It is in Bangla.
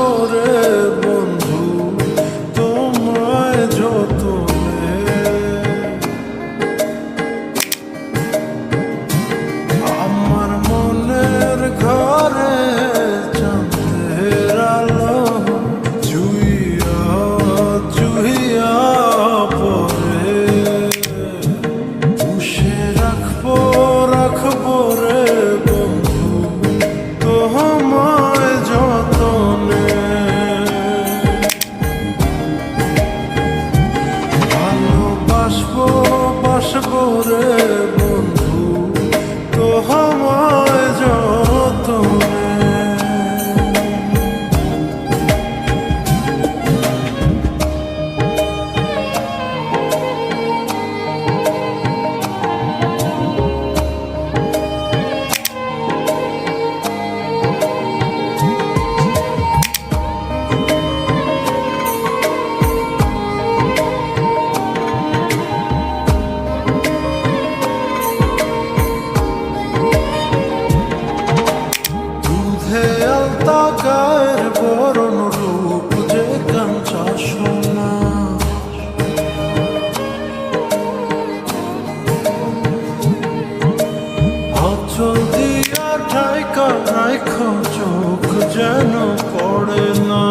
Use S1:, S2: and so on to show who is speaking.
S1: করে বন্ধু তোমায় যতনে তাকায়ের বরণ রূপ যে কাঞ্চা সোনা। অচল দিয়া ঠাইকা রাখো চোখ যেন পড়ে না।